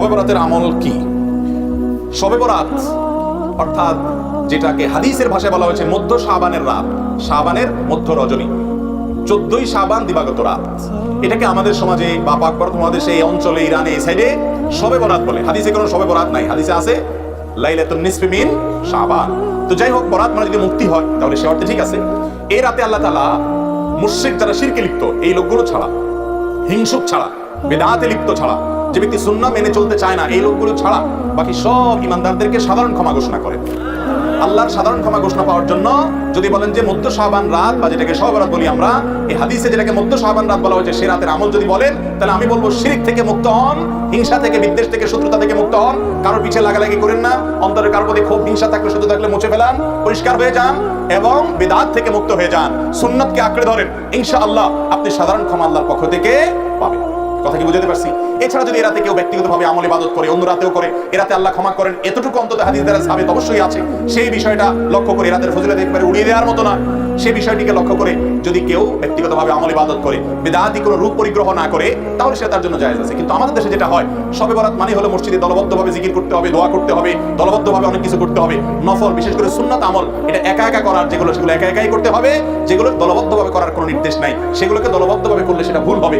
শবে বরাতের আমল কি? শবে বরাত, অর্থাৎ যেটাকে হাদিসের ভাষায় বলা হয়েছে মধ্য শাবানের রাত, শাবানের মধ্য রজনী। চোদ্দই শাবান দিবাগত রাত। এটাকে আমাদের সমাজে বা পাক ভারত এই অঞ্চলে, ইরানে, এই সাইডে শবে বরাত বলে। হাদিসে কোনো শবে বরাত নাই। হাদিসে আছে, লাইলাতুন নিসফি মিন শাবান। তো যাই হোক, বরাত মানে যদি মুক্তি হয়, তাহলে সে অর্থে ঠিক আছে। এই রাতে আল্লাহ তাআলা মুশরিক যারা শিরকে লিপ্ত, এই লোকগুলো ছাড়া, হিংসুক ছাড়া, বেদাতে লিপ্ত ছাড়া যে ব্যক্তি সুন্না মেনে চলতে চায় না, এই লোকগুলো ছাড়া বাকি সব ইমানদারদেরকে সাধারণ ক্ষমা ঘোষণা করে। আল্লাহর সাধারণ ক্ষমা ঘোষণা পাওয়ার জন্য যদি বলেন যে মধ্য শাহবান রাত, বা যেটাকে সহবরাত বলি আমরা, এই হাদিসে যেটাকে মধ্য শাহবান রাত বলা হয়েছে, সে রাতের আমল যদি বলেন, তাহলে আমি বলব শিরিক থেকে মুক্ত হন, হিংসা থেকে, বিদ্বেষ থেকে, শত্রুতা থেকে মুক্ত হন কারোর পিছে লাগালাগি করেন না অন্তরে কারোর প্রতি খুব হিংসা থাকলে শুধু থাকলে মুছে ফেলান, পরিষ্কার হয়ে যান, এবং বিদাত থেকে মুক্ত হয়ে যান। সুন্নতকে আঁকড়ে ধরেন ইনশা আল্লাহ আপনি সাধারণ ক্ষমা আল্লাহর পক্ষ থেকে পাবেন। কথা কি বুঝতে পারছি? এছাড়া যদি এরাতে কেউ ব্যক্তিগতভাবে আমল, ইবাদত করে, অন্য রাতেও করে এরাতে আল্লাহ ক্ষমা করেন, এতটুকু অন্তত হাদিস দ্বারা সাবেত অবশ্যই আছে। সেই বিষয়টা লক্ষ্য করে এরাতের ফজিলত একবারে উড়িয়ে দেওয়ার মতো না। সেই বিষয়টিকে লক্ষ্য করে যদি কেউ ব্যক্তিগতভাবে আমল, ইবাদত করে বেদাতি কোনো রূপ পরিগ্রহ না করে, তাহলে সেটা তার জন্য জায়েজ আছে। কিন্তু আমাদের দেশে যেটা হয়, সবে বরাত মানে হলো মসজিদে দলবদ্ধভাবে জিকির করতে হবে, দোয়া করতে হবে, দলবদ্ধভাবে অনেক কিছু করতে হবে। নফল, বিশেষ করে সুন্নাত আমল, এটা একা একা করার যেগুলো, সেগুলো একা একাই করতে হবে, যেগুলো দলবদ্ধভাবে করার কোনো নির্দেশ নাই, সেগুলোকে দলবদ্ধভাবে করলে সেটা ভুল হবে।